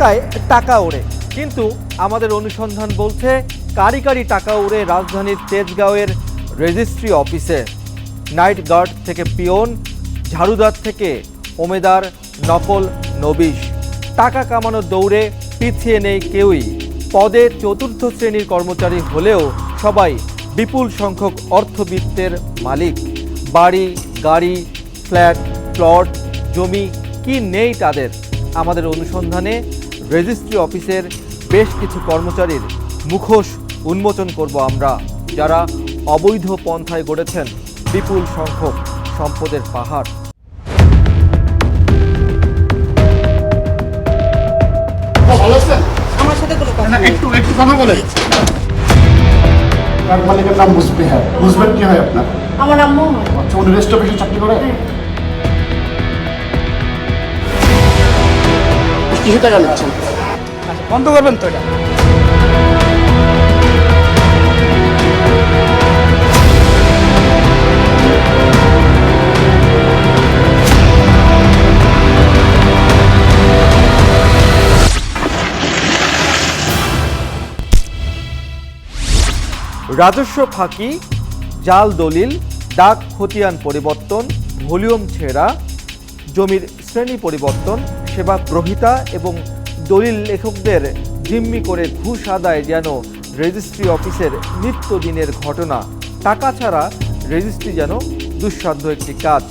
ঢাকায় টাকা ওড়ে। কিন্তু আমাদের অনুসন্ধান বলছে, কারি কারি টাকা ওড়ে রাজধানীর তেজগাঁওয়ের রেজিস্ট্রি অফিসে। নাইট গার্ড থেকে পিয়ন ঝাড়ুদার থেকে ওমেদার নকল নবিশ। টাকা কামানোর দৌড়ে পিছিয়ে নেই কেউই। পদে চতুর্থ শ্রেণির কর্মচারী হলেও সবাই বিপুল সংখ্যক অর্থবিত্তের মালিক। বাড়ি, গাড়ি, ফ্ল্যাট, প্লট, জমি, কি নেই তাদের? আমাদের অনুসন্ধানে রেজিস্ট্রি অফিসের বেশ কিছু কর্মচারীর মুখোশ উন্মোচন করব আমরা যারা অবৈধ পন্থায় গড়েছেন বিপুল সংখ্যক সম্পদের পাহাড়। ভালো আমার সাথে কোনো কথা একটু একটু কথা বলেন। ট্রাক মালিকের নাম বুঝবে হ্যাঁ বুঝবেন কি হয় আপনার? আমার আম্মু আচ্ছা উনি রেস্ট অফিসে চাকরি করে? কিসে টাকা নিচ্ছেন। আচ্ছা বন্ধ করবেন তো এটা? রাজস্ব ফাঁকি জাল দলিল ডাক খতিয়ান পরিবর্তন ভলিউম ছেঁড়া জমির শ্রেণি পরিবর্তন সেবা গ্রহিতা এবং দলিল লেখকদের জিম্মি করে ঘুষ আদায় যেন রেজিস্ট্রি অফিসের নিত্যদিনের ঘটনা। টাকা ছাড়া রেজিস্ট্রি যেন দুঃসাধ্য একটি কাজ।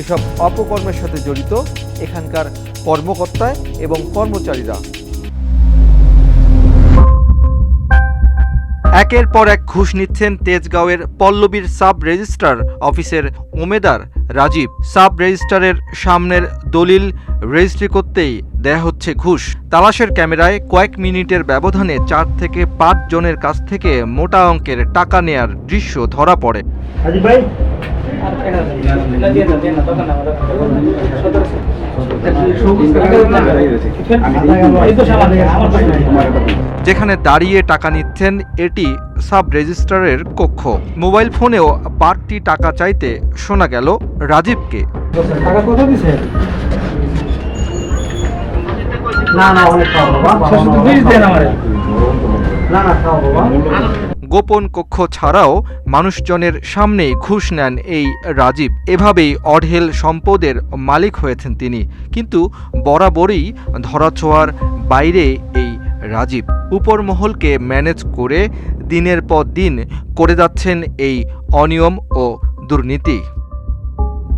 এসব অপকর্মের সাথে জড়িত এখানকার কর্মকর্তা এবং কর্মচারীরা। একের পর এক ঘুষ নিচ্ছেন তেজগাঁওয়ের পল্লবীর সাব রেজিস্ট্রার অফিসের উমেদার রাজীব। সাব রেজিস্ট্রারের সামনের দলিল রেজিস্ট্রি করতেই দেয়া হচ্ছে ঘুষ। তালাশের ক্যামেরায় কয়েক মিনিটের ব্যবধানে চার থেকে পাঁচ জনের কাছ থেকে মোটা অঙ্কের টাকা নেয়ার দৃশ্য ধরা পড়ে। যেখানে দাঁড়িয়ে টাকা নিচ্ছেন এটি সাব রেজিস্ট্রারের কক্ষ। মোবাইল ফোনেও বাড়তি টাকা চাইতে শোনা গেল রাজীবকে। টাকা কত না না অনেক খাওয়া বাবা শুধু বিশ দেন আমারে। না না খাওয়া বাবা। গোপন কক্ষ ছাড়াও মানুষজনের সামনেই ঘুষ নেন এই রাজীব। এভাবেই অঢেল সম্পদের মালিক হয়েছেন তিনি। কিন্তু বরাবরই ধরাছোঁয়ার বাইরে এই রাজীব। উপর মহলকে ম্যানেজ করে দিনের পর দিন করে যাচ্ছেন এই অনিয়ম ও দুর্নীতি।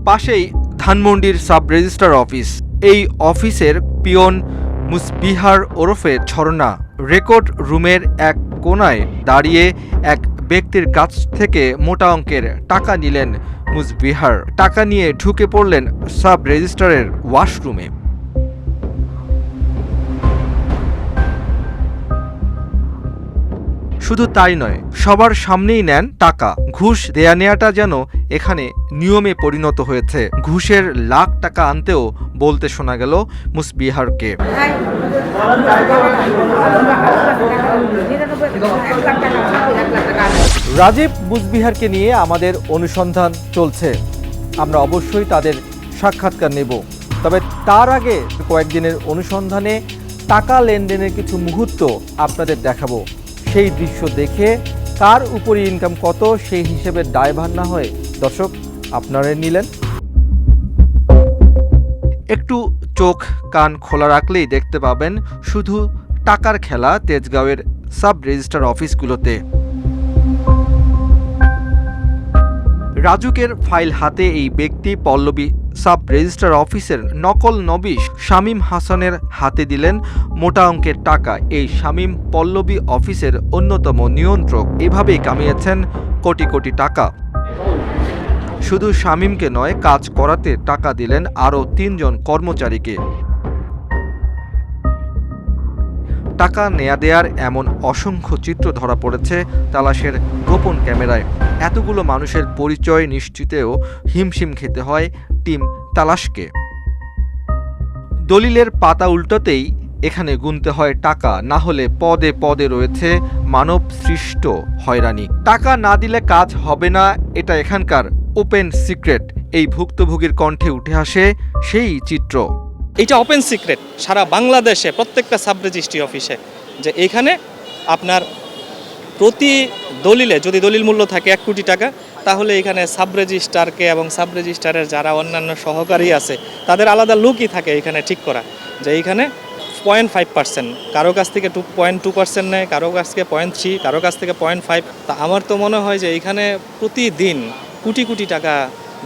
পাশেই ধানমন্ডির সাব রেজিস্ট্রার অফিস। এই অফিসের পিয়ন মুসবিহার ওরফে ঝর্ণা রেকর্ড রুমের এক কোনায় দাঁড়িয়ে এক ব্যক্তির কাছ থেকে মোটা অঙ্কের টাকা নিলেন মুসবিহার। টাকা নিয়ে ঢুকে পড়লেন সাব রেজিস্ট্রারের ওয়াশরুমে। শুধু তাই নয়, সবার সামনেই নেন টাকা। ঘুষ দেয়া নেয়াটা যেন এখানে নিয়মে পরিণত হয়েছে। ঘুষের লাখ টাকা আনতেও বলতে শোনা গেল মুসবিহারকে। রাজীব বুজবিহারকে নিয়ে আমাদের অনুসন্ধান চলছে। আমরা অবশ্যই তাদের সাক্ষাৎকার নেব। তবে তার আগে কয়েকদিনের অনুসন্ধানে টাকা লেনদেনের কিছু মুহূর্ত আপনাদের দেখাবো। সেই দৃশ্য দেখে কার উপরে ইনকাম কত, সেই হিসেবে দায়ভার না হয়ে দর্শক আপনারা নিলেন। একটু চোখ কান খোলা রাখলেই দেখতে পাবেন শুধু টাকার খেলা তেজগাঁওয়ের সাব রেজিস্ট্রার অফিসগুলোতে। রাজুকের ফাইল হাতে এই ব্যক্তি পল্লবী সাব রেজিস্ট্রার অফিসের নকল নবিশ শামীম হাসানের হাতে দিলেন মোটা অঙ্কের টাকা। এই শামীম পল্লবী অফিসের অন্যতম নিয়ন্ত্রক। এভাবেই কামিয়েছেন কোটি কোটি টাকা। শুধু শামীমকে নয়, কাজ করাতে টাকা দিলেন আরও তিনজন কর্মচারীকে। টাকা নেয়া দেয়ার এমন অসংখ্য চিত্র ধরা পড়েছে তালাশের গোপন ক্যামেরায়। এতগুলো মানুষের পরিচয় নিশ্চিতেও হিমশিম খেতে হয় টিম তালাশকে। দলিলের পাতা উল্টোতেই এখানে গুনতে হয় টাকা, না হলে পদে পদে রয়েছে মানব সৃষ্ট হয়রানি। টাকা না দিলে কাজ হবে না, এটা এখানকার ওপেন সিক্রেট। এই ভুক্তভোগীর কণ্ঠে উঠে আসে সেই চিত্র। এটা ওপেন সিক্রেট সারা বাংলাদেশে, প্রত্যেকটা সাব রেজিস্ট্রি অফিসে যে এখানে আপনার প্রতি দলিলে যদি দলিল মূল্য থাকে এক কোটি টাকা, তাহলে এখানে সাব রেজিস্ট্রারকে এবং সাব রেজিস্ট্রারের যারা অন্যান্য সহকারী আছে, তাদের আলাদা লুকই থাকে এখানে ঠিক করা। যে এইখানে পয়েন্ট ফাইভ পার্সেন্ট কারও কাছ থেকে টু পয়েন্ট টু পার্সেন্ট নেয়, কারও কাছ থেকে পয়েন্ট থ্রি কারও কাছ থেকে পয়েন্ট ফাইভ তা আমার তো মনে হয় যে এখানে প্রতিদিন কোটি কোটি টাকা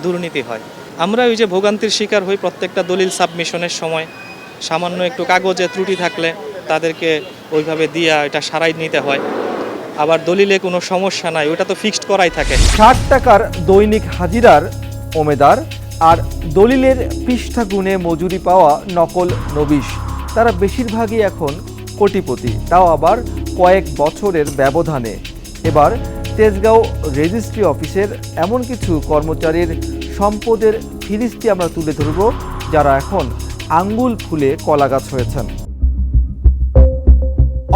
দুর্নীতি হয়। আমরা ওই যে ভোগান্তির শিকার হই প্রত্যেকটা দলিল সাবমিশনের সময়। সামান্য একটু কাগজে ত্রুটি থাকলে তাদেরকে ওইভাবে দিয়া এটা সারাই নিতে হয়। আবার দলিলে কোনো সমস্যা নাই, ওটা তো ফিক্সড করাই থাকে। ষাট টাকার দৈনিক হাজিরার ওমেদার আর দলিলের পৃষ্ঠা গুণে মজুরি পাওয়া নকল নবিশ। তারা বেশিরভাগই এখন কোটিপতি, তাও আবার কয়েক বছরের ব্যবধানে। এবার তেজগাঁও রেজিস্ট্রি অফিসের এমন কিছু কর্মচারীর সম্পদের ফিরিস্তি আমরা তুলে ধরব, যারা এখন আঙ্গুল ফুলে কলাগাছ হয়েছেন।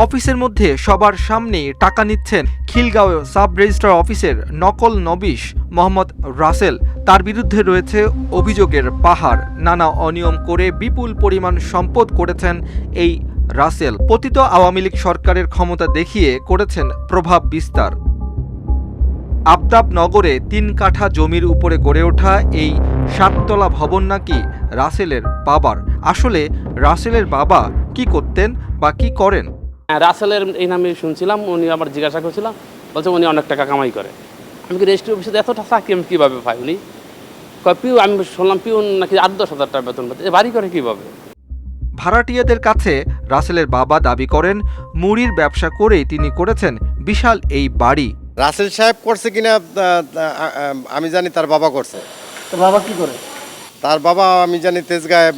অফিসের মধ্যে সবার সামনে টাকা নিচ্ছেন খিলগাঁও সাব রেজিস্ট্রার অফিসের নকল নবিশ মোহাম্মদ রাসেল। তার বিরুদ্ধে রয়েছে অভিযোগের পাহাড়। নানা অনিয়ম করে বিপুল পরিমাণ সম্পদ করেছেন এই রাসেল। পতিত আওয়ামী লীগ সরকারের ক্ষমতা দেখিয়ে করেছেন প্রভাব বিস্তার। আবতাব নগরে তিন কাঠা জমির উপরে গড়ে ওঠা এই সাততলা ভবন নাকি রাসেলের বাবার। আসলে রাসেলের বাবা কি করতেন বা কি করেন? হ্যাঁ, রাসেলের এই নামে শুনছিলাম উনি আবার জিজ্ঞাসা করছিলাম বলছে উনি অনেক টাকা কামাই করে। আমি কি রেজিস্ট্রি অফিসে এত টাকা আমি কীভাবে পাই উনি? পিউ আমি শুনলাম পিউন নাকি আট দশ হাজার টাকা বেতন পাচ্ছে বাড়ি করে কীভাবে? ভাড়াটিয়াদের কাছে রাসেলের বাবা দাবি করেন মুড়ির ব্যবসা করেই তিনি করেছেন বিশাল এই বাড়ি। রাসেল সাহেব করছে কিনা আমি জানি তার বাবা করছে। তো বাবা কি করে? তার বাবা আমি জানি তেজগাঁয়ে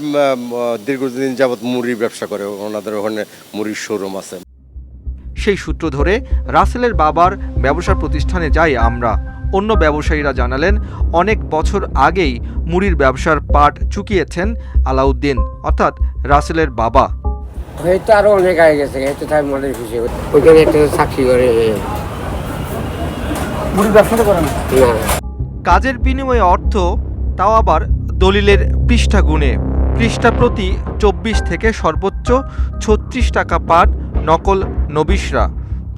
দীর্ঘদিন যাবৎ মুড়ির ব্যবসা করে ওনাদের ওখানে মুড়ির শোরুম আছে। সেই সূত্র ধরে রাসেলের বাবার ব্যবসা প্রতিষ্ঠানে যাই আমরা অন্য ব্যবসায়ীরা জানালেন অনেক বছর আগেই মুড়ির ব্যবসার পাট চুকিয়েছেন আলাউদ্দিন অর্থাৎ রাসেলের বাবা। হয়তো আরও অনেক আগে গেছে হয়তো তাই মনে খুশি ওইখানে একটা চাকরি করে। ব্যবসাটা না। কাজের বিনিময়ে অর্থ তাও আবার দলিলের পৃষ্ঠা গুণে। পৃষ্ঠা প্রতি চব্বিশ থেকে সর্বোচ্চ ছত্রিশ টাকা পান নকল নবিশরা।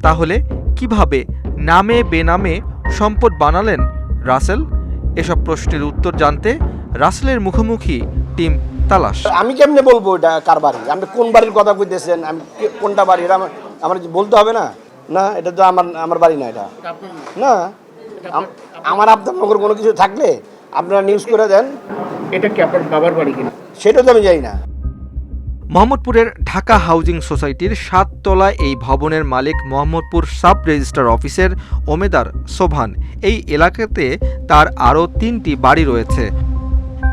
তাহলে কীভাবে নামে বেনামে সম্পদ বানালেন রাসেল? এসব প্রশ্নের উত্তর জানতে রাসেলের মুখোমুখি টিম তালাশ। আমি কেমনে বলব এটা কার বাড়ি? আপনি কোন বাড়ির কথা কইতেছেন? আমি কোনটা বাড়ি? এটা আমার আমার বলতে হবে না? না এটা তো আমার আমার বাড়ি না এটা। না। আম- আমার আপনার কোনো কিছু থাকলে আপনারা নিউজ করে দেন। এটা কি আপনার বাবার বাড়ি কিনা? সেটা তো আমি জানি না। মোহাম্মদপুরের ঢাকা হাউজিং সোসাইটির সাততলা এই ভবনের মালিক মোহাম্মদপুর সাব রেজিস্ট্রার অফিসের ওমেদার সোভান। এই এলাকাতে তার আরও তিনটি বাড়ি রয়েছে।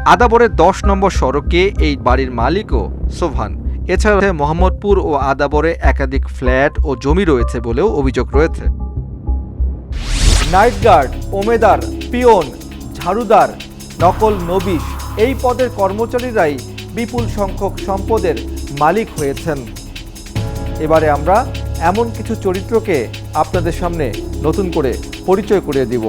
আদাবরের দশ নম্বর সড়কে এই বাড়ির মালিকও সোভান। এছাড়া মোহাম্মদপুর ও আদাবরে একাধিক ফ্ল্যাট ও জমি রয়েছে বলেও অভিযোগ রয়েছে। নাইট গার্ড, ওমেদার পিয়ন ঝাড়ুদার, নকল নবিশ, এই পদের কর্মচারীরাই বিপুল সংখ্যক সম্পদের মালিক হয়েছেন। এবারে আমরা এমন কিছু চরিত্রকে আপনাদের সামনে নতুন করে পরিচয় করিয়ে দিব।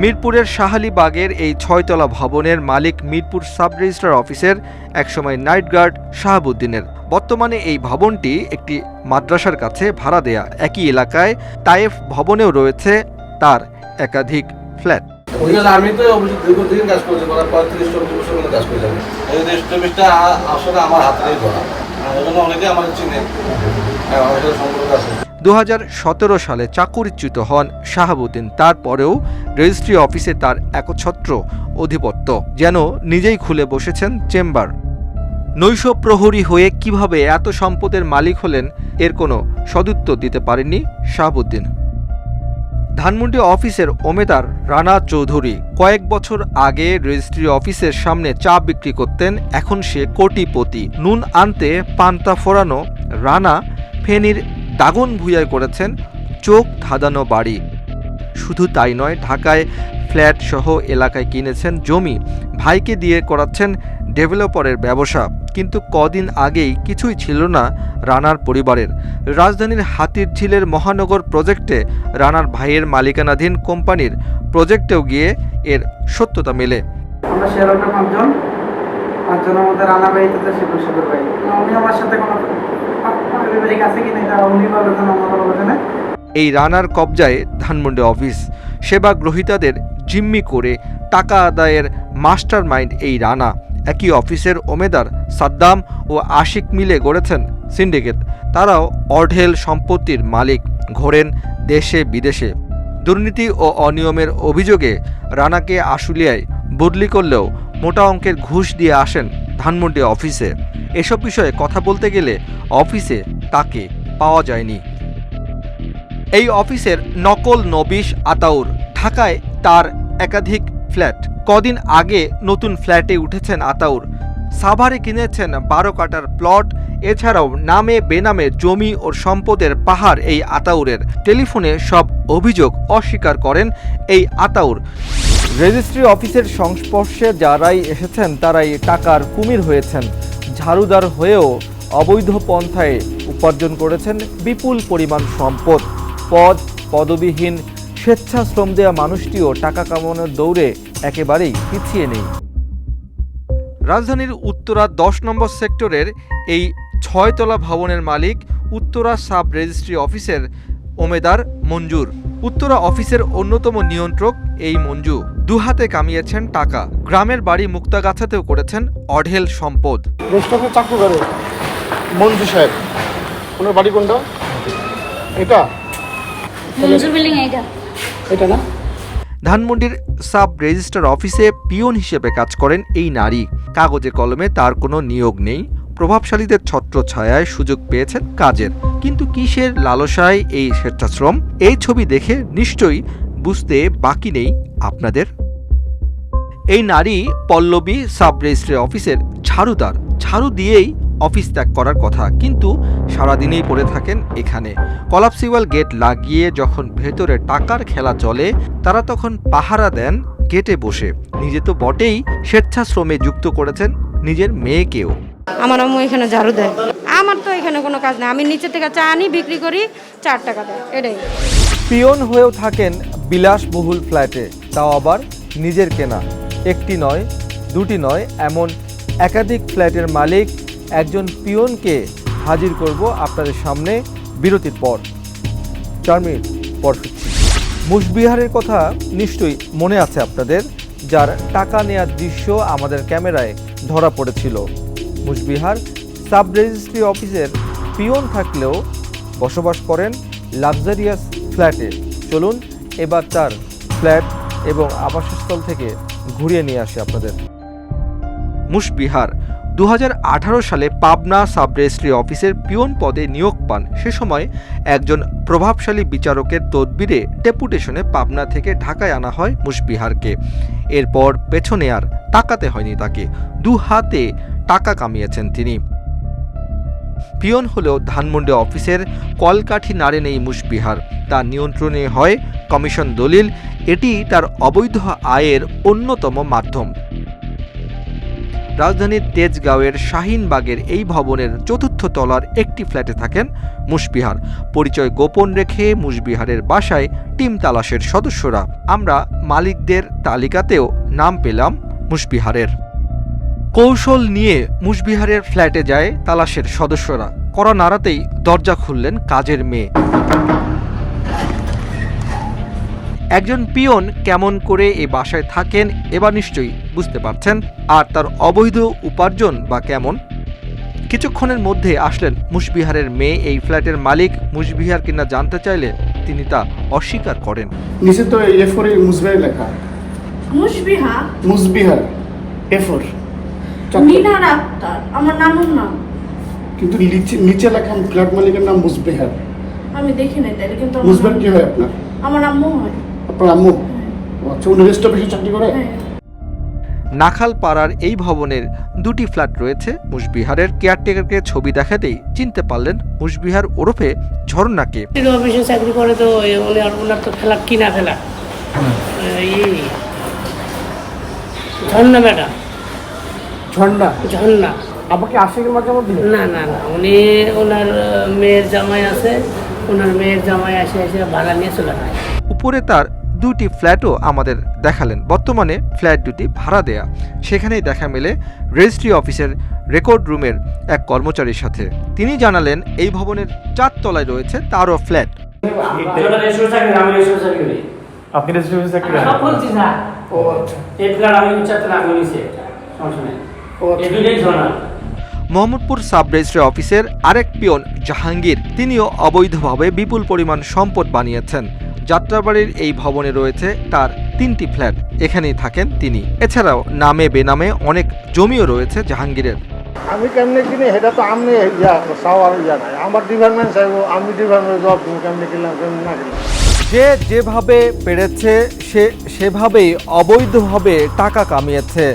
মিরপুরের শাহালিবাগের এই ছয়তলা ভবনের মালিক মিরপুর সাব রেজিস্ট্রার অফিসের একসময় নাইট গার্ড শাহাবুদ্দিনের। বর্তমানে এই ভবনটি একটি মাদ্রাসার কাছে ভাড়া দেয়া একই এলাকায় তায়েফ ভবনেও রয়েছে তার একাধিক ফ্ল্যাট। আসলে আমার দু হাজার সতেরো সালে চাকুরিচ্যুত হন শাহাবুদ্দিন। তারপরেও রেজিস্ট্রি অফিসে তার একছত্র অধিপত্য, যেন নিজেই খুলে বসেছেন চেম্বার। নৈশ প্রহরী হয়ে কীভাবে এত সম্পদের মালিক হলেন, এর কোনো সদুত্তর দিতে পারেননি শাহাবুদ্দিন। ধানমন্ডি অফিসের ওমেদার রানা চৌধুরী কয়েক বছর আগে রেজিস্ট্রি অফিসের সামনে চা বিক্রি করতেন, এখন সে কোটিপতি। নুন আনতে পান্তা ফোরানো রানা ফেনীর দাগন ভুইয়ায় করেছেন চোখ ধাঁধানো বাড়ি। শুধু তাই নয়, ঢাকায় ফ্ল্যাট সহ এলাকায় কিনেছেন জমি। ভাইকে দিয়ে করাচ্ছেন ডেভেলপারের ব্যবসা। কিন্তু কদিন আগেই কিছুই ছিল না রানার পরিবারের। রাজধানীর হাতির ঝিলের মহানগর প্রজেক্টে রানার ভাইয়ের মালিকানাধীন কোম্পানির প্রজেক্টেও গিয়ে এর সত্যতা মেলে। আমরা হোল্ডার পাঁচজন। আর জনের মধ্যে রানা ভাই শিবুর ভাই। উনি আমার সাথে কোনো এই রানার কবজায় ধানমন্ডি অফিস। সেবা গ্রহীতাদের জিম্মি করে টাকা আদায়ের মাস্টার মাইন্ড এই রানা। একই অফিসের ওমেদার সাদ্দাম ও আশিক মিলে গড়েছেন সিন্ডিকেট। তারাও অঢেল সম্পত্তির মালিক, ঘোরেন দেশে বিদেশে। দুর্নীতি ও অনিয়মের অভিযোগে রানাকে আশুলিয়ায় বদলি করলেও মোটা অঙ্কের ঘুষ দিয়ে আসেন ধানমন্ডি অফিসে। এসব বিষয়ে কথা বলতে গেলে অফিসে তাকে পাওয়া যায়নি। এই অফিসের নকল নবিশ আতাউর ঢাকায় তার একাধিক ফ্ল্যাট। কদিন আগে নতুন ফ্ল্যাটে উঠেছেন আতাউর। সাভারে কিনেছেন বারো কাটার প্লট, এছাড়াও নামে বেনামে জমি ও সম্পদের পাহাড় এই আতাউরের। টেলিফোনে সব অভিযোগ অস্বীকার করেন এই আতাউর। রেজিস্ট্রি অফিসের সংস্পর্শে যারাই এসেছেন, তারাই টাকার কুমির হয়েছেন। ঝাড়ুদার হয়েও অবৈধ পন্থায় উপার্জন করেছেন বিপুল পরিমাণ সম্পদ। পদ পদবিহীন স্বেচ্ছাশ্রম দেওয়া মানুষটিও টাকা কামানোর দৌড়ে একেবারেই পিছিয়ে নেই। রাজধানীর উত্তরা দশ নম্বর সেক্টরের এই ছয়তলা ভবনের মালিক উত্তরা সাব রেজিস্ট্রি অফিসের ওমেদার মঞ্জুর। উত্তরা অফিসের অন্যতম নিয়ন্ত্রক এই মঞ্জু। দুহাতে কামিয়েছেন টাকা। গ্রামের বাড়ি মুক্তাগাছাতেও করেছেন অঢেল সম্পদ। রেস্টুরেন্টে চাকরি করে। মঞ্জু সাহেব ওনার বাড়ি কোনটা? এটা? মঞ্জুর বিল্ডিং এইটা। এটা না? ধানমন্ডির সাব রেজিস্ট্রার অফিসে পিয়ন হিসেবে কাজ করেন এই নারী। কাগজে কলমে তার কোনো নিয়োগ নেই। প্রভাবশালীদের ছত্রছায়ায় সুযোগ পেয়েছেন কাজের। কিন্তু কিসের লালসায় এই স্বেচ্ছাশ্রম? এই ছবি দেখে নিশ্চয়ই বুঝতে বাকি নেই আপনাদের। এই নারী পল্লবী সাব রেজিস্ট্রি অফিসের ঝাড়ুদার। ঝাড়ু দিয়েই অফিস ত্যাগ করার কথা কিন্তু সারাদিনেই পড়ে থাকেন এখানে। কলাপসিওয়াল গেট লাগিয়ে যখন ভেতরে টাকার খেলা চলে তারা তখন পাহারা দেন গেটে বসে। নিজে তো বটেই স্বেচ্ছাশ্রমে যুক্ত করেছেন নিজের মেয়েকেও। আমার আম্মু এখানে ঝাড়ু দেয়। আমার তো এখানে কোনো কাজ নেই। আমি নিচে থেকে চা আনি বিক্রি করি চার টাকা দেয়। এটাই। পিয়ন হয়েও থাকেন বিলাসবহুল ফ্ল্যাটে। তাও আবার নিজের কেনা। একটি নয় দুটি নয় এমন একাধিক ফ্ল্যাটের মালিক একজন পিয়নকে হাজির করব আপনাদের সামনে বিরতির পর। চার মিনিট পর ফিরছি। মুশবিহারের কথা নিশ্চয়ই মনে আছে আপনাদের, যার টাকা নেয়ার দৃশ্য আমাদের ক্যামেরায় ধরা পড়েছিল। মুশবিহার সাব রেজিস্ট্রি অফিসের পিয়ন থাকলেও বসবাস করেন লাক্সারিয়াস ফ্ল্যাটে। চলুন, এবার তার ফ্ল্যাট এবং আবাসস্থল থেকে ঘুরিয়ে নিয়ে আসি আপনাদের। মুশবিহার দু হাজার আঠারো সালে পাবনা সাব রেজিস্ট্রি অফিসের পিয়ন পদে নিয়োগ পান। সে সময় একজন প্রভাবশালী বিচারকের তদবিরে ডেপুটেশনে পাবনা থেকে ঢাকায় আনা হয় মুশবিহারকে। এরপর পেছনে আর টাকাতে হয়নি তাকে। দু হাতে টাকা কামিয়েছেন তিনি। পিয়ন হলেও ধানমন্ডি অফিসের কলকাঠি নাড়েন এই মুশবিহার। তার নিয়ন্ত্রণে হয় কমিশন দলিল। এটি তার অবৈধ আয়ের অন্যতম মাধ্যম। রাজধানীর তেজগাঁওয়ের শাহিনবাগের এই ভবনের চতুর্থ তলার একটি ফ্ল্যাটে থাকেন মুশবিহার। পরিচয় গোপন রেখে মুশবিহারের বাসায় টিম তালাশের সদস্যরা। আমরা মালিকদের তালিকাতেও নাম পেলাম মুশবিহারের। কৌশল নিয়ে মুশবিহারের ফ্ল্যাটে যায় তালাশের সদস্যরা। কড়া নাড়াতেই দরজা খুললেন কাজের মেয়ে। একজন পিয়ন কেমন করে এ বাসায় থাকেন এবার নিশ্চয়ই বুঝতে পারছেন। আর তার অবৈধ উপার্জন বা কেমন? কিছুক্ষণের মধ্যে আসলেন মুশবিহারের মেয়ে এই ফ্ল্যাটের মালিক। মুশবিহার কিনা জানতে চাইলে তিনি তা অস্বীকার করেন। নিচে তো এ ফোর মুসবিহার লেখা। মুশবিহা মুসবিহার এ ফোর মিনার আক্তার আমার নানুর নাম। কিন্তু নিচে নিচে লেখা ফ্ল্যাট মালিকের নাম মুসবিহার। আমি দেখি নাই তাহলে কিন্তু মুসবিহার কি হয় আপনার? আমার আম্মু হয়। আপনার আম্মু? আচ্ছা উনি রেস্ট অফিসে চাকরি করে? নাখাল পাড়ার এই ভবনের দুটি ফ্ল্যাট রয়েছে। মুশবিহারের কেয়ারটেকারকে ছবি দেখাতেই চিনতে পারলেন মুশবিহার ওরফে ঝর্ণাকে। অফিসে চাকরি করে তো ওই উনি আর ওনার তো ফেলা কিনা ফেলা ঝর্ণা ম্যাডাম। ঝর্ণা? ঝর্ণা। আমাকে মাঝে মধ্যে না না না উনি ওনার মেয়ের জামাই আছে। ওনার মেয়ের জামাই আসে এসে ভাড়া নিয়ে চলে যায়। উপরে তার দুটি ফ্ল্যাটও আমাদের দেখালেন। বর্তমানে ফ্ল্যাট দুটি ভাড়া দেয়া। সেখানেই দেখা মেলে রেজিস্ট্রি অফিসের রেকর্ড রুমের এক কর্মচারীর সাথে। তিনি জানালেন এই ভবনের চারতলায় রয়েছে তারও ফ্ল্যাট। আপনি ও। মোহাম্মদপুর সাব রেজিস্ট্রি অফিসের আরেক পিয়ন জাহাঙ্গীর তিনিও অবৈধভাবে বিপুল পরিমাণ সম্পদ বানিয়েছেন। যাত্রাবাড়ির এই ভবনে রয়েছে তার তিনটি ফ্ল্যাট এখানেই থাকেন তিনি। এছাড়াও নামে বেনামে অনেক জমিও রয়েছে জাহাঙ্গীরের। আমি কেমনে কিনে সেটা তো আমি সাওয়ার ইয়া নাই। আমার ডিপার্টমেন্ট চাইব আমি ডিপার্টমেন্ট জব তুমি কেমনে কিনলাম কেমনে না কিনলাম। যে যেভাবে পেরেছে সে সেভাবেই অবৈধভাবে টাকা কামিয়েছে।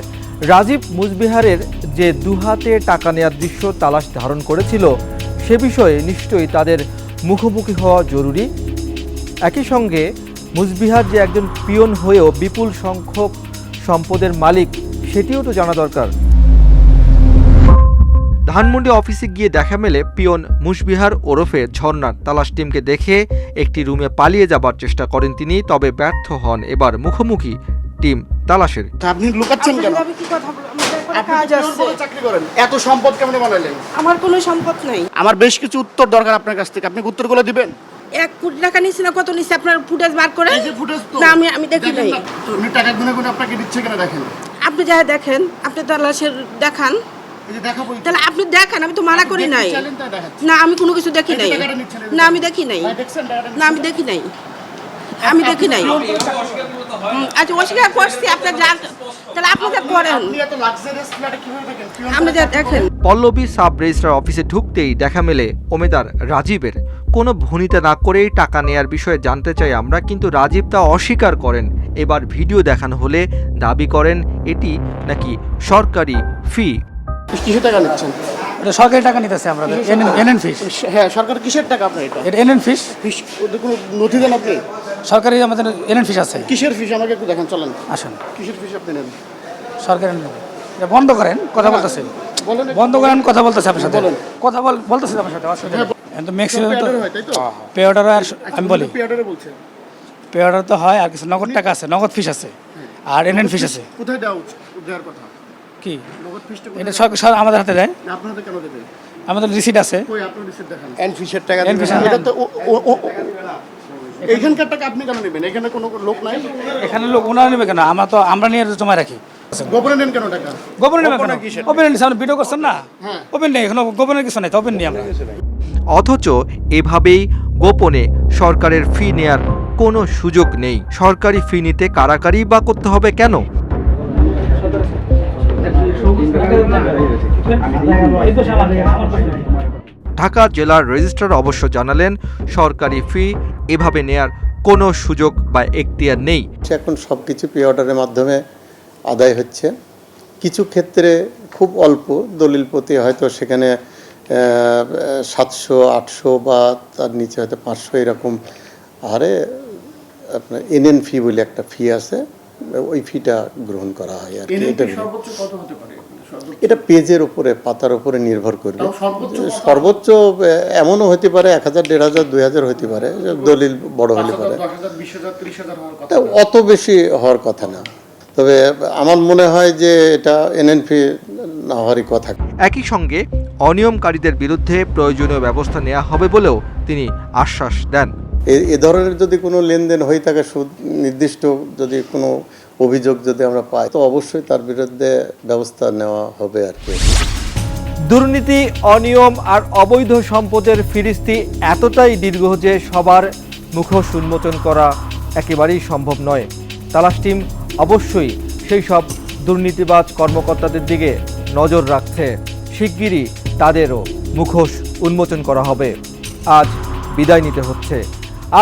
রাজীব মুজবিহারের যে দুহাতে টাকা নেওয়ার দৃশ্য তালাশ ধারণ করেছিল, সে বিষয়ে নিশ্চয়ই তাদের মুখোমুখি হওয়া জরুরি। একই সঙ্গে মুজবিহার যে একজন পিয়ন হয়েও বিপুল সংখ্যক সম্পদের মালিক, সেটিও তো জানা দরকার। ধানমন্ডি অফিসে গিয়ে দেখা মেলে পিয়ন মুশবিহার ওরফে ঝর্ণার। তালাশ টিমকে দেখে একটি রুমে পালিয়ে যাবার চেষ্টা করেন তিনি, তবে ব্যর্থ হন। এবার মুখোমুখি টিম তালাশের। আপনি লুকাচ্ছেন কেন? আমি কি কথা বলব? আমার আপনি কাজ আছে? চাকরি করেন? এত সম্পদ কেমনে বানাইলেন আমার কোনো সম্পদ নাই। আমার বেশ কিছু উত্তর দরকার আপনার কাছ থেকে। আপনি উত্তরগুলো দিবেন? এক কোটি টাকা নিছি না কত নিছি আপনার ফুটেজ বার করে এই যে ফুটেজ তো। না আমি আমি দেখি নাই। না, উনি টাকা গুনে গুনে আপনাকে দিচ্ছে কিনা দেখেন। আপনি যা দেখেন আপনি তালাশের দেখান। এই যে দেখাবো তাহলে আপনি দেখান আমি তো মানা করি নাই। না আমি কোনো কিছু দেখি নাই। না আমি দেখি নাই। না আমি দেখি নাই। আমি দেখি নাই। আচ্ছা অস্বীকার করছি আপনার যা তাহলে আপনি যা করেন। আপনি এত লাক্সারিয়াস ফ্ল্যাটে কীভাবে থাকেন পিওন আপনি যা দেখেন। পল্লবী সাব রেজিস্ট্রার অফিসে ঢুকতেই দেখা মেলে ওমেদার রাজীবের। কোনো ভূমিতা না করেই টাকা নেয়ার বিষয়ে জানতে চাই আমরা কিন্তু রাজীব তা অস্বীকার করেন। এবার ভিডিও দেখানো হলে দাবি করেন এটি নাকি সরকারি ফি। কিসের টাকা নিচ্ছেন? এটা সরকারি টাকা নিতেছে আমরা। এনএন ফিস। হ্যাঁ সরকার কিসের টাকা আপনার এটা? এটা এনএন ফিস। ফিস কোনো নথি দেন আপনি? সরকারি আমাদের এনএন ফিস আছে। কিসের ফিস আমাকে একটু দেখান চলেন। আসুন। কিসের ফিস আপনি নেন? সরকারি এটা বন্ধ করেন কথা বলতেছে। বন্ধ করেন কথা বলতেছে আপনার সাথে। কথা বল বলতেছে আপনার সাথে অসুবিধা নেই। এখন তো ম্যাক্সিমাম তো? হয় পে অর্ডার আর আমি বলি পেয়াডারে বলছে পে অর্ডার তো হয় আর কিছু নগদ টাকা আছে নগদ ফিস আছে আর এনএন ফিস আছে। কোথায় দেওয়া উচিত কথা? কি? নগদ ফিসটা এটা সরকার সর- আমাদের হাতে দেয়। না আপনাদের কেন দেবে? আমাদের রিসিট আছে। কই আপনার রিসিপ্ট দেখান। এন ফিসের টাকা এটা তো এইখানকার টাকা আপনি কেন নেবেন? এখানে কোনো লোক নাই? এখানে লোক ওনারা নেবে কেন? আমরা তো আমরা নিয়ে জমা রাখি। গোপনে নেন কেন টাকা? গোপনে নেবে কেন? ওপেন নিচ্ছে আমরা ভিডিও করছেন না? হ্যাঁ। ওপেন নেই এখানে গোপনের কিছু নেই তো ওপেন নেই আমরা। অথচ এভাবেই গোপনে সরকারের ফি নেয়ার কোনো সুযোগ নেই। সরকারি ফি নিতে কারাকারি বা করতে হবে কেন? ঢাকা জেলার রেজিস্ট্রার অবশ্য জানালেন সরকারি ফি এভাবে নেয়ার কোনো সুযোগ বা এখতিয়ার নেই। এখন সব কিছু পে অর্ডারের মাধ্যমে আদায় হচ্ছে। কিছু ক্ষেত্রে খুব অল্প দলিল প্রতি হয়তো সেখানে সাতশো আটশো বা তার নিচে হয়তো পাঁচশো এরকম হারে আপনার এনএন ফি বলে একটা ফি আছে ওই ফিটা গ্রহণ করা হয় আর কি। এটা হতে এটা পেজের উপরে পাতার উপরে নির্ভর করবে। সর্বোচ্চ এমনও হতে পারে এক হাজার দেড় হাজার দুই হাজার হতে পারে। দলিল বড় হলে পারে। অত বেশি হওয়ার কথা না। তবে আমার মনে হয় যে এটা এনএনপি না হওয়ারই কথা। একই সঙ্গে অনিয়মকারীদের বিরুদ্ধে প্রয়োজনীয় ব্যবস্থা নেওয়া হবে বলেও তিনি আশ্বাস দেন। এ- এ ধরনের যদি কোনো লেনদেন হয়ে থাকে সুদ নির্দিষ্ট যদি কোনো অভিযোগ যদি আমরা পাই, তো অবশ্যই তার বিরুদ্ধে ব্যবস্থা নেওয়া হবে আর কি। দুর্নীতি, অনিয়ম আর অবৈধ সম্পদের ফিরিস্তি এতটাই দীর্ঘ যে সবার মুখোশ উন্মোচন করা একেবারেই সম্ভব নয়। তালাশ টিম অবশ্যই সেই সব দুর্নীতিবাজ কর্মকর্তাদের দিকে নজর রাখছে। শিগগিরই তাদেরও মুখোশ উন্মোচন করা হবে। আজ বিদায় নিতে হচ্ছে।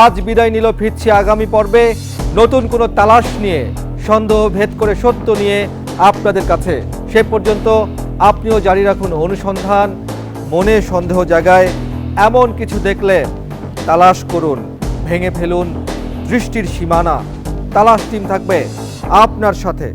আজ বিদায় নিল ফিরছি আগামী পর্বে নতুন কোনো তালাশ নিয়ে সন্দেহ ভেদ করে সত্য নিয়ে আপনাদের কাছে। সে পর্যন্ত আপনিও জারি রাখুন অনুসন্ধান, মনে সন্দেহ জায়গায় এমন কিছু দেখলে তালাশ করুন, ভেঙে ফেলুন, দৃষ্টির সীমানা, তালাশ টিম থাকবে আপনার সাথে।